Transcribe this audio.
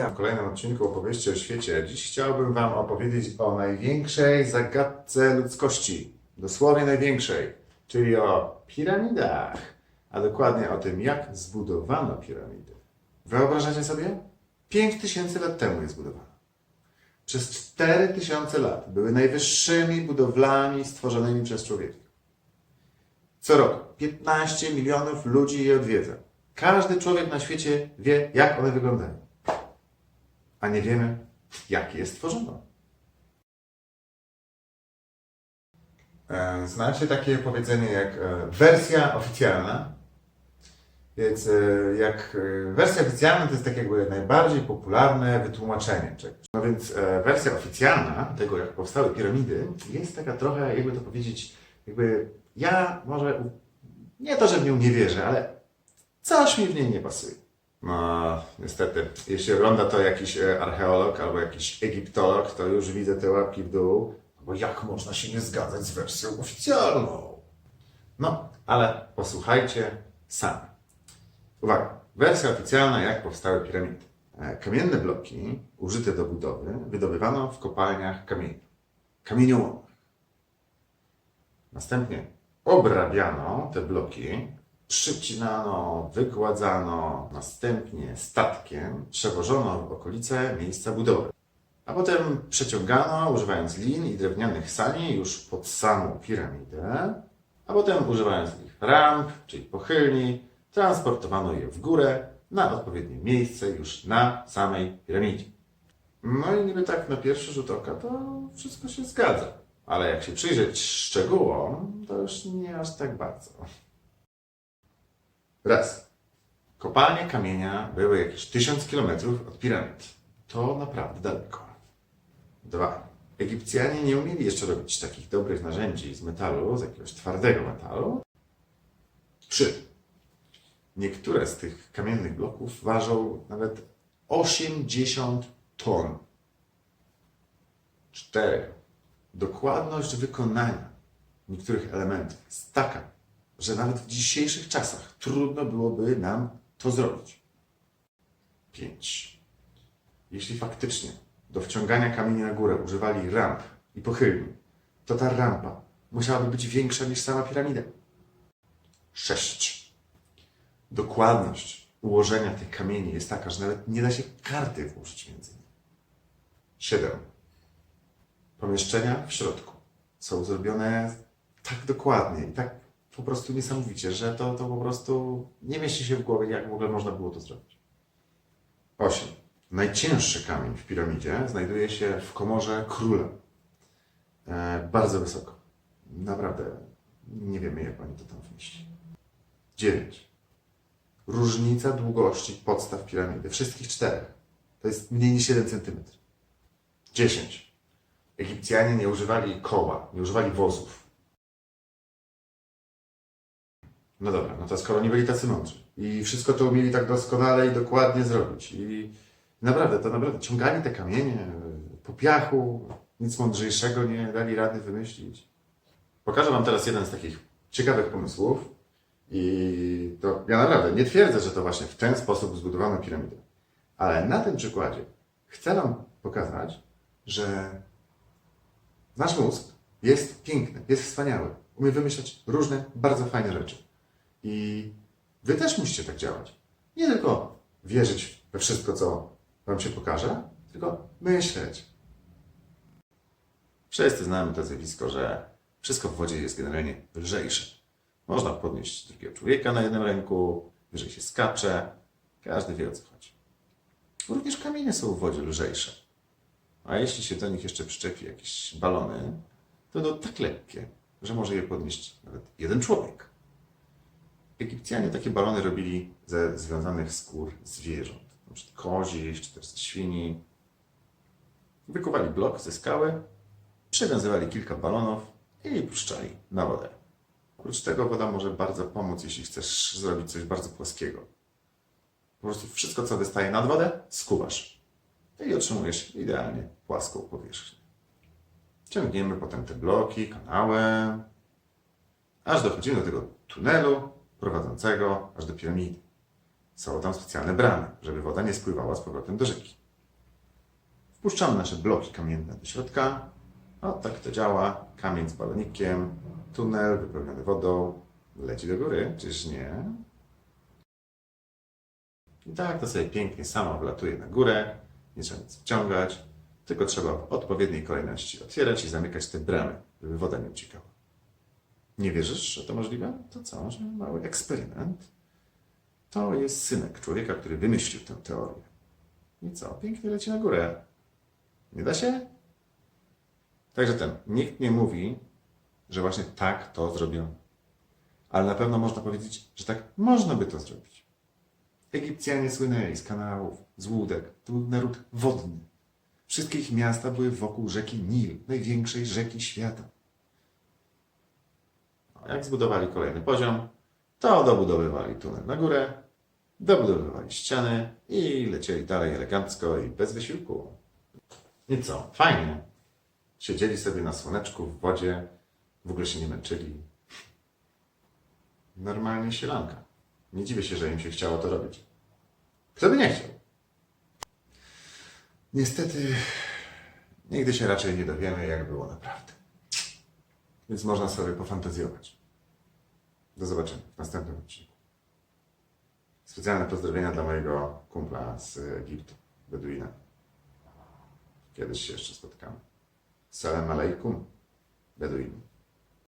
Witam w kolejnym odcinku opowieści o świecie. Dziś chciałbym Wam opowiedzieć o największej zagadce ludzkości. Dosłownie największej, czyli o piramidach. A dokładnie o tym, jak zbudowano piramidy. Wyobrażacie sobie? 5000 lat temu je zbudowano. Przez 4000 lat były najwyższymi budowlami stworzonymi przez człowieka. Co roku 15 milionów ludzi je odwiedza. Każdy człowiek na świecie wie, jak one wyglądają. A nie wiemy, jak je stworzono. E, Znacie takie powiedzenie jak e, wersja oficjalna? Więc e, jak wersja oficjalna to jest tak jakby najbardziej popularne wytłumaczenie czegoś. No więc wersja oficjalna tego, jak powstały piramidy, jest taka trochę, jakby to powiedzieć, jakby ja może nie to, że w nią nie wierzę, ale coś mi w niej nie pasuje. No, niestety, jeśli ogląda to jakiś e, archeolog albo jakiś egiptolog, to już widzę te łapki w dół, bo jak można się nie zgadzać z wersją oficjalną? No, ale posłuchajcie sami. Uwaga, wersja oficjalna, jak powstały piramidy. E, Kamienne bloki użyte do budowy wydobywano w kopalniach kamieni, kamieniołomach. Następnie obrabiano te bloki, przycinano, wykładzano, następnie statkiem przewożono w okolice miejsca budowy. A potem przeciągano, używając lin i drewnianych sani, już pod samą piramidę, a potem używając ich ramp, czyli pochylni, transportowano je w górę na odpowiednie miejsce już na samej piramidzie. No i niby tak na pierwszy rzut oka to wszystko się zgadza. Ale jak się przyjrzeć szczegółom, to już nie aż tak bardzo. Raz. Kopalnie kamienia były jakieś tysiąc kilometrów od piramid. To naprawdę daleko. Dwa. Egipcjanie nie umieli jeszcze robić takich dobrych narzędzi z metalu, z jakiegoś twardego metalu. Trzy. Niektóre z tych kamiennych bloków ważą nawet 80 ton. 4. Dokładność wykonania niektórych elementów jest taka, że nawet w dzisiejszych czasach trudno byłoby nam to zrobić. 5. Jeśli faktycznie do wciągania kamieni na górę używali ramp i pochylni, to ta rampa musiałaby być większa niż sama piramida. 6. Dokładność ułożenia tych kamieni jest taka, że nawet nie da się karty włożyć między nimi. 7. Pomieszczenia w środku są zrobione tak dokładnie i tak po prostu niesamowicie, że to, to po prostu nie mieści się w głowie, jak w ogóle można było to zrobić. 8. Najcięższy kamień w piramidzie znajduje się w komorze króla. E, bardzo wysoko. Naprawdę nie wiemy, jak oni to tam wnieśli. 9. Różnica długości podstaw piramidy, wszystkich czterech, to jest mniej niż 1 cm. 10. Egipcjanie nie używali koła, nie używali wozów. No dobra, no to skoro nie byli tacy mądrzy i wszystko to umieli tak doskonale i dokładnie zrobić i naprawdę, to naprawdę ciąganie te kamienie po piachu, nic mądrzejszego nie dali rady wymyślić. Pokażę Wam teraz jeden z takich ciekawych pomysłów i to ja naprawdę nie twierdzę, że to właśnie w ten sposób zbudowano piramidę, ale na tym przykładzie chcę Wam pokazać, że Nasz mózg jest piękny, jest wspaniały. Umie wymyślać różne bardzo fajne rzeczy. I wy też musicie tak działać. Nie tylko wierzyć we wszystko, co wam się pokaże, tylko myśleć. Wszyscy znamy to zjawisko, że wszystko w wodzie jest generalnie lżejsze. Można podnieść drugiego człowieka na jednym ręku, wyżej się skacze. Każdy wie o co chodzi. Również kamienie są w wodzie lżejsze. A jeśli się do nich jeszcze przyczepi jakieś balony, to będą tak lekkie, że może je podnieść nawet jeden człowiek. Egipcjanie takie balony robili ze związanych skór zwierząt, przykład kozi, czy też świni. Wykuwali blok ze skały, przywiązywali kilka balonów i puszczali na wodę. Oprócz tego woda może bardzo pomóc, jeśli chcesz zrobić coś bardzo płaskiego. Po prostu wszystko, co wystaje nad wodę, skuwasz i otrzymujesz idealnie płaską powierzchnię. Ciągniemy potem te bloki kanałem, aż dochodzimy do tego tunelu prowadzącego aż do piramidy. Są tam specjalne bramy, żeby woda nie spływała z powrotem do rzeki. Wpuszczamy nasze bloki kamienne do środka. O, tak to działa. Kamień z balonikiem, tunel wypełniony wodą, leci do góry, czyż nie? I tak to sobie pięknie samo wlatuje na górę. Nie trzeba nic wciągać, tylko trzeba w odpowiedniej kolejności otwierać i zamykać te bramy, żeby woda nie uciekała. Nie wierzysz, że to możliwe? To co, że mały eksperyment? To jest synek człowieka, który wymyślił tę teorię. I co, pięknie leci na górę. Nie da się? Także ten, nikt nie mówi, że właśnie tak to zrobiono. Ale na pewno można powiedzieć, że tak można by to zrobić. Egipcjanie słynęli z kanałów, z łódek. To był naród wodny. Wszystkie ich miasta były wokół rzeki Nil, największej rzeki świata. Jak zbudowali kolejny poziom, to dobudowywali tunel na górę, dobudowywali ściany i lecieli dalej elegancko i bez wysiłku. I co? Fajnie. Siedzieli sobie na słoneczku, w wodzie, w ogóle się nie męczyli. Normalnie sielanka. Nie dziwię się, że im się chciało to robić. Kto by nie chciał? Niestety, nigdy się raczej nie dowiemy, jak było naprawdę. Więc można sobie pofantazjować. Do zobaczenia w następnym odcinku. Specjalne pozdrowienia dla mojego kumpla z Egiptu, Beduina. Kiedyś się jeszcze spotkamy. Salam alaikum, Beduin.